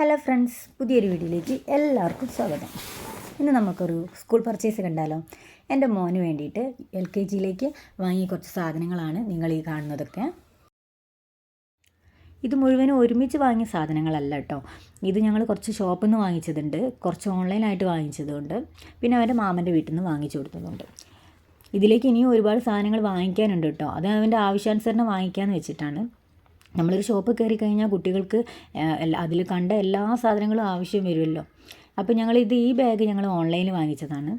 Hello friends പുതിയൊരു വീഡിയോയിലേക്ക് എല്ലാവർക്കും സ്വാഗതം. ഇന്ന് നമുക്കൊരു സ്കൂൾ പർച്ചേസ് കണ്ടാലോ? എന്റെ മോന് വേണ്ടിയിട്ട് എൽ കെ ജിയിലേക്ക് വാങ്ങിയ കുറച്ച് സാധനങ്ങളാണ് നിങ്ങൾ ഈ കാണുന്നതൊക്കെ. ഇത് മുഴുവനും ഒരുമിച്ച് വാങ്ങിയ സാധനങ്ങളല്ല കേട്ടോ. ഇത് ഞങ്ങൾ കുറച്ച് ഷോപ്പിൽ നിന്ന് വാങ്ങിച്ചതുണ്ട്. കുറച്ച് ഓൺലൈനായിട്ട് വാങ്ങിച്ചതുണ്ട്. പിന്നെ അവന്റെ മാമന്റെ വീട്ടിൽ നിന്ന് വാങ്ങിച്ചു കൊടുത്തതുണ്ട്. ഇതിലേക്ക് ഇനിയും ഒരുപാട് സാധനങ്ങൾ വാങ്ങിക്കാനുണ്ട് കേട്ടോ. അത് അവന്റെ ആവശ്യാനുസരണം വാങ്ങിക്കാമെന്ന് വെച്ചിട്ടാണ്. നമ്മളൊരു ഷോപ്പ് കയറി കഴിഞ്ഞാൽ കുട്ടികൾക്ക് അതിൽ കണ്ട എല്ലാ സാധനങ്ങളും ആവശ്യം വരുമല്ലോ. അപ്പോൾ ഞങ്ങളിത് ഈ ബാഗ് ഞങ്ങൾ ഓൺലൈനിൽ വാങ്ങിച്ചതാണ്.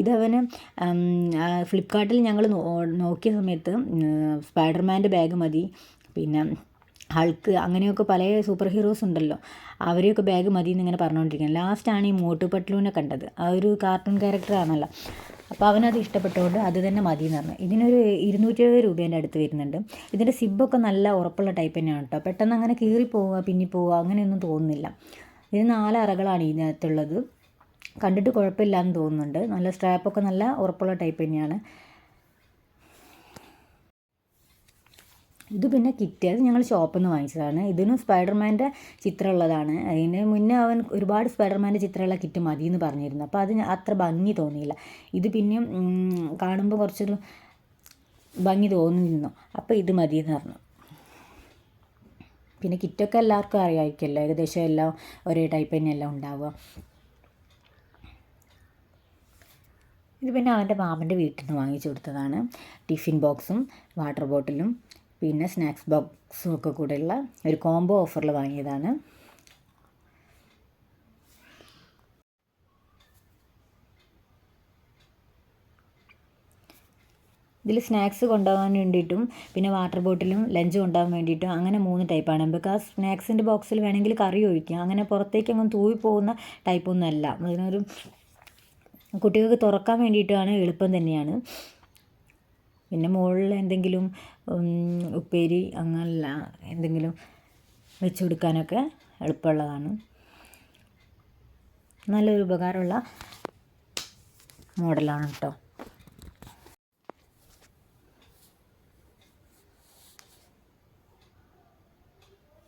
ഇതവന് ഫ്ലിപ്പ്കാർട്ടിൽ ഞങ്ങൾ നോക്കിയ സമയത്ത് സ്പൈഡർമാന്റെ ബാഗ് മതി. പിന്നെ ഹൾക്ക് അങ്ങനെയൊക്കെ പല സൂപ്പർ ഹീറോസ് ഉണ്ടല്ലോ. അവരെയൊക്കെ ബാഗ് മതി എന്നിങ്ങനെ പറഞ്ഞുകൊണ്ടിരിക്കുന്നത് ലാസ്റ്റാണ് ഈ മോട്ടു പട്ലുവിനെ കണ്ടത്. ആ ഒരു കാർട്ടൂൺ ക്യാരക്ടറാണല്ലോ. അപ്പോൾ അവനത് ഇഷ്ടപ്പെട്ടുകൊണ്ട് അത് തന്നെ മതി എന്ന് പറഞ്ഞു. ഇതിനൊരു ഇരുന്നൂറ്റി എഴുപത് രൂപേന്റെ അടുത്ത് വരുന്നുണ്ട്. ഇതിന്റെ സിബൊക്കെ നല്ല ഉറപ്പുള്ള ടൈപ്പ് തന്നെയാണ് കേട്ടോ പെട്ടെന്ന് അങ്ങനെ കീറി പോവുക പിന്നി പോവുക അങ്ങനെയൊന്നും തോന്നുന്നില്ല. ഇത് നാല് അറകളാണ് ഇതിനകത്തുള്ളത്. കണ്ടിട്ട് കുഴപ്പമില്ല എന്ന് തോന്നുന്നുണ്ട്. നല്ല സ്ട്രാപ്പൊക്കെ നല്ല ഉറപ്പുള്ള ടൈപ്പ് തന്നെയാണ്. ഇത് പിന്നെ അത് ഞങ്ങൾ ഷോപ്പിൽ നിന്ന് വാങ്ങിച്ചതാണ്. ഇതിനും സ്പൈഡർമാന്റെ ചിത്രമുള്ളതാണ്. അതിന് മുന്നേ അവൻ ഒരുപാട് സ്പൈഡർമാന്റെ ചിത്രമുള്ള കിറ്റ് മതി എന്ന് പറഞ്ഞിരുന്നു. അപ്പോൾ അത് അത്ര ഭംഗി തോന്നിയില്ല. ഇത് പിന്നെയും കാണുമ്പോൾ കുറച്ചൊരു ഭംഗി തോന്നിയിരുന്നു. അപ്പോൾ ഇത് മതി എന്ന് പറഞ്ഞു. പിന്നെ കിറ്റൊക്കെ എല്ലാവർക്കും അറിയാമായിരിക്കുമല്ലോ. ഏകദേശം എല്ലാം ഒരേ ടൈപ്പ് തന്നെയെല്ലാം ഉണ്ടാവുക. ഇത് പിന്നെ അവന്റെ മാമന്റെ വീട്ടിൽ നിന്ന് വാങ്ങിച്ചു കൊടുത്തതാണ്. ടിഫിൻ ബോക്സും വാട്ടർ ബോട്ടിലും. പിന്നെ സ്നാക്സ് ബോക്സും ഒക്കെ കൂടെയുള്ള ഒരു കോംബോ ഓഫറിൽ വാങ്ങിയതാണ്. ഇതിൽ സ്നാക്സ് കൊണ്ടുപോകാൻ വേണ്ടിയിട്ടും പിന്നെ വാട്ടർ ബോട്ടിലും ലഞ്ച് കൊണ്ടുപോകാൻ വേണ്ടിയിട്ടും അങ്ങനെ മൂന്ന് ടൈപ്പാണ്. നമുക്ക് ആ സ്നാക്സിന്റെ ബോക്സിൽ വേണമെങ്കിൽ കറി ഒഴിക്കാം. അങ്ങനെ പുറത്തേക്ക് അങ്ങ് തൂവി പോകുന്ന ടൈപ്പൊന്നും അല്ല. അതിനൊരു കുട്ടികൾക്ക് തുറക്കാൻ വേണ്ടിയിട്ടാണ് എളുപ്പം തന്നെയാണ്. പിന്നെ മുകളിൽ എന്തെങ്കിലും ഉപ്പേരി അങ്ങനല്ല എന്തെങ്കിലും വെച്ച് കൊടുക്കാനൊക്കെ എളുപ്പമുള്ളതാണ്. നല്ലൊരു ഉപകാരമുള്ള മോഡലാണ് കേട്ടോ.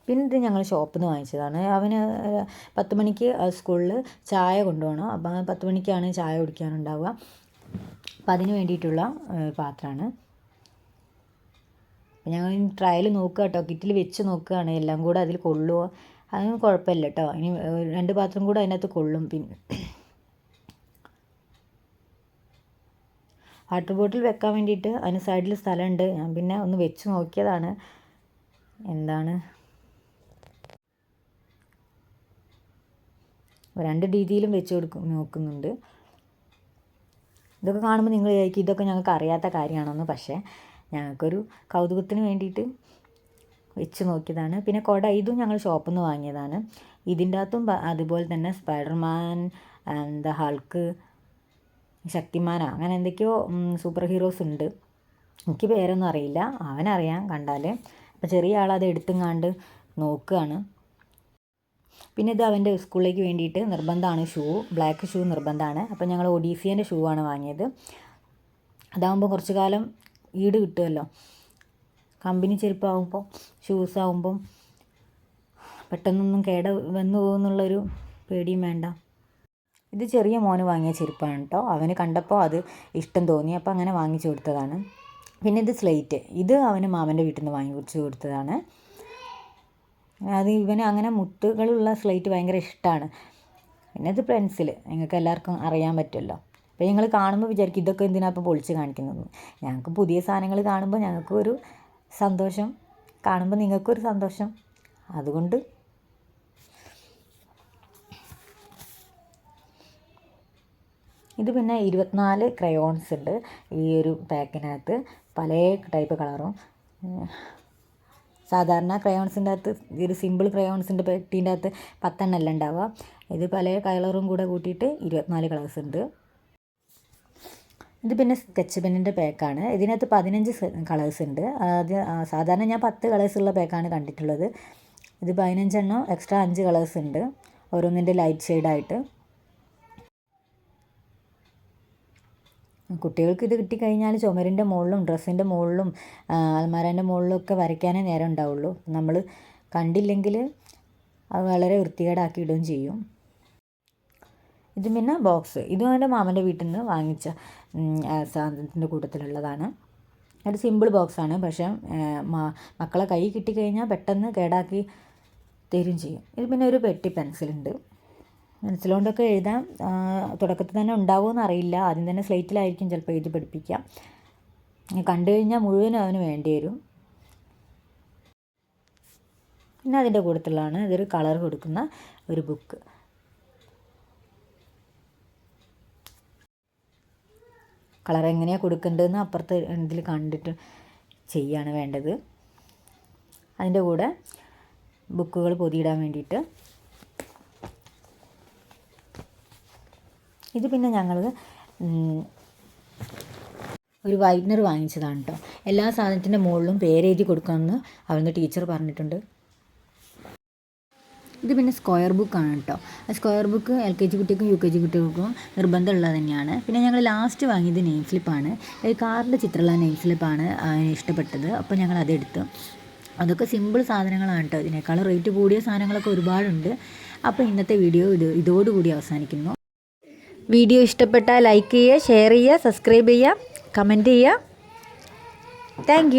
പിന്നെ ഇത് ഞങ്ങൾ ഷോപ്പിൽ നിന്ന് വാങ്ങിച്ചതാണ്. അവന് പത്ത് മണിക്ക് സ്കൂളിൽ ചായ കൊണ്ടുപോകണം. അപ്പം പത്ത് മണിക്കാണ് ചായ കുടിക്കാനുണ്ടാവുക. അപ്പം അതിന് വേണ്ടിയിട്ടുള്ള പാത്രമാണ്. ഞങ്ങൾ ട്രയൽ നോക്കുക കേട്ടോ. കിറ്റിൽ വെച്ച് നോക്കുകയാണ്. എല്ലാം കൂടെ അതിൽ കൊള്ളുമോ അതൊന്നും കുഴപ്പമില്ല കേട്ടോ. ഇനി രണ്ട് പാത്രം കൂടെ അതിനകത്ത് കൊള്ളും. പിന്നെ വാട്ടർ ബോട്ടിൽ വെക്കാൻ വേണ്ടിയിട്ട് അതിന് സൈഡിൽ സ്ഥലമുണ്ട്. ഞാൻ പിന്നെ ഒന്ന് വെച്ച് നോക്കിയതാണ്. എന്താണ്? രണ്ട് രീതിയിലും വെച്ച് കൊടുക്കും നോക്കുന്നുണ്ട്. ഇതൊക്കെ കാണുമ്പോൾ നിങ്ങൾ വിചാരിക്കും ഇതൊക്കെ ഞങ്ങൾക്ക് അറിയാത്ത കാര്യമാണെന്ന്. പക്ഷേ ഞങ്ങൾക്കൊരു കൗതുകത്തിന് വേണ്ടിയിട്ട് വെച്ച് നോക്കിയതാണ്. പിന്നെ കുട ഇതും ഞങ്ങൾ ഷോപ്പിൽ നിന്ന് വാങ്ങിയതാണ്. ഇതിന്റെ അകത്തും അതുപോലെ തന്നെ സ്പൈഡർമാൻ എന്താ ഹൾക്ക് ശക്തിമാന അങ്ങനെ എന്തൊക്കെയോ സൂപ്പർ ഹീറോസ് ഉണ്ട്. എനിക്ക് പേരൊന്നും അറിയില്ല. അവനറിയാം കണ്ടാൽ അപ്പോൾ ചെറിയ ആളത് എടുത്തുങ്ങാണ്ട് നോക്കുകയാണ് പിന്നെ ഇത് അവന്റെ സ്കൂളിലേക്ക് വേണ്ടിയിട്ട് നിർബന്ധമാണ് ഷൂ. ബ്ലാക്ക് ഷൂ നിർബന്ധമാണ്. അപ്പോൾ ഞങ്ങൾ ഒഡീസിയന്റെ ഷൂ ആണ് വാങ്ങിയത്. അതാകുമ്പോൾ കുറച്ച് കാലം ഈട് കിട്ടുമല്ലോ. കമ്പനി ചെരുപ്പാകുമ്പോൾ ഷൂസ് ആകുമ്പം പെട്ടെന്നൊന്നും കേട വന്നു പോകുമെന്നുള്ളൊരു പേടിയും വേണ്ട. ഇത് ചെറിയ മോന് വാങ്ങിയ ചെരുപ്പാണ് കേട്ടോ അവന് കണ്ടപ്പോൾ അത് ഇഷ്ടം തോന്നി. അപ്പോൾ അങ്ങനെ വാങ്ങിച്ചു കൊടുത്തതാണ്. പിന്നെ ഇത് സ്ലേറ്റ്. ഇത് അവന് മാമന്റെ വീട്ടിൽ നിന്ന് വാങ്ങി കൊടുത്തതാണ്. അത് ഇവന് അങ്ങനെ മുത്തുകളുള്ള സ്ലേറ്റ് ഭയങ്കര ഇഷ്ടമാണ് പിന്നെ ഇത് പെൻസിൽ നിങ്ങൾക്ക് എല്ലാവർക്കും അറിയാൻ പറ്റുമല്ലോ. അപ്പോൾ നിങ്ങൾ കാണുമ്പോൾ വിചാരിക്കും ഇതൊക്കെ എന്തിനാ ഇപ്പോൾ പൊളിച്ച് കാണിക്കുന്നത്. ഞങ്ങൾക്ക് പുതിയ സാധനങ്ങൾ കാണുമ്പോൾ ഞങ്ങൾക്ക് ഒരു സന്തോഷം കാണുമ്പോൾ നിങ്ങൾക്കൊരു സന്തോഷം. അതുകൊണ്ട് ഇത് പിന്നെ ഇരുപത്തിനാല് ക്രയോൺസ് ഉണ്ട്. ഈ ഒരു പാക്കിനകത്ത് പല ടൈപ്പ് കളറും സാധാരണ ക്രയോൺസിന്റെ അകത്ത് ഒരു സിമ്പിൾ ക്രയോൺസിന്റെ പെട്ടീന്റെ അകത്ത് പത്തെണ്ണം അല്ല ഉണ്ടാവുക. ഇത് പല കളറും കൂടെ കൂട്ടിയിട്ട് ഇരുപത്തിനാല് കളേഴ്സ് ഉണ്ട്. ഇത് പിന്നെ സ്കെച്ച് പെന്നിന്റെ പാക്കാണ് ഇതിനകത്ത് പതിനഞ്ച് കളേഴ്സ് ഉണ്ട്. അത് സാധാരണ ഞാൻ പത്ത് കളേഴ്സ് ഉള്ള പാക്കാണ് കണ്ടിട്ടുള്ളത്. ഇത് പതിനഞ്ചെണ്ണം എക്സ്ട്രാ അഞ്ച് കളേഴ്സ് ഉണ്ട്. ഓരോന്നിന്റെ ലൈറ്റ് ഷെയ്ഡായിട്ട് കുട്ടികൾക്ക് ഇത് കിട്ടിക്കഴിഞ്ഞാൽ ചുമരിന്റെ മുകളിലും ഡ്രസ്സിന്റെ മുകളിലും അൽമാരേന്റെ മുകളിലും ഒക്കെ വരയ്ക്കാനേ നേരം ഉണ്ടാവുള്ളൂ. നമ്മൾ കണ്ടില്ലെങ്കിൽ അത് വളരെ വൃത്തികേടാക്കി ഇടുകയും ചെയ്യും. ഇത് പിന്നെ ബോക്സ്. ഇതും എന്റെ മാമന്റെ വീട്ടിൽ നിന്ന് വാങ്ങിച്ച സാധനത്തിന്റെ കൂട്ടത്തിലുള്ളതാണ്. ഒരു സിമ്പിൾ ബോക്സാണ്. പക്ഷേ മക്കളെ കൈ കിട്ടിക്കഴിഞ്ഞാൽ പെട്ടെന്ന് കേടാക്കി തരും ചെയ്യും. ഇത് പിന്നെ ഒരു പെട്ടി പെൻസിലുണ്ട്. പെൻസിലുകൊണ്ടൊക്കെ എഴുതാൻ തുടക്കത്തിൽ തന്നെ ഉണ്ടാവുമെന്ന് അറിയില്ല ആദ്യം തന്നെ സ്ലേറ്റിലായിരിക്കും ചിലപ്പോൾ എഴുതി പഠിപ്പിക്കാം. കണ്ടു കഴിഞ്ഞാൽ മുഴുവനും അവന് വേണ്ടി വരും. പിന്നെ അതിന്റെ കൂട്ടത്തിലാണ് ഇതൊരു കളർ കൊടുക്കുന്ന ഒരു ബുക്ക്. കളർ എങ്ങനെയാണ് കൊടുക്കേണ്ടതെന്ന് അപ്പുറത്ത് ഇതിൽ കണ്ടിട്ട് ചെയ്യാണ് വേണ്ടത്. അതിന്റെ കൂടെ ബുക്കുകൾ പൊതിയിടാൻ വേണ്ടിയിട്ട് ഇത് പിന്നെ ഞങ്ങൾ ഒരു വൈറ്റ്നർ വാങ്ങിച്ചതാണ് കേട്ടോ എല്ലാ സാധനത്തിന്റെ മുകളിലും പേരെഴുതി കൊടുക്കാമെന്ന് അവിടുന്ന് ടീച്ചർ പറഞ്ഞിട്ടുണ്ട്. ഇത് പിന്നെ സ്ക്വയർ ബുക്കാണ് കേട്ടോ square book L K G കുട്ടിക്കും യു കെ ജി കുട്ടികൾക്കും നിർബന്ധമുള്ളത് തന്നെയാണ്. പിന്നെ ഞങ്ങൾ ലാസ്റ്റ് വാങ്ങിയത് നെയിം സ്ലിപ്പാണ് കാറിന്റെ ചിത്രമുള്ള നെയിം സ്ലിപ്പാണ് ഇഷ്ടപ്പെട്ടത്. അപ്പോൾ ഞങ്ങൾ അതെടുത്തു അതൊക്കെ സിമ്പിൾ സാധനങ്ങളാണ് കേട്ടോ ഇതിനേക്കാൾ റേറ്റ് കൂടിയ സാധനങ്ങളൊക്കെ ഒരുപാടുണ്ട്. അപ്പോൾ ഇന്നത്തെ വീഡിയോ ഇത് ഇതോടുകൂടി അവസാനിക്കുന്നു. വീഡിയോ ഇഷ്ടപ്പെട്ടാൽ ലൈക്ക് ചെയ്യുക ഷെയർ ചെയ്യുക സബ്സ്ക്രൈബ് ചെയ്യുക കമന്റ് ചെയ്യുക. താങ്ക്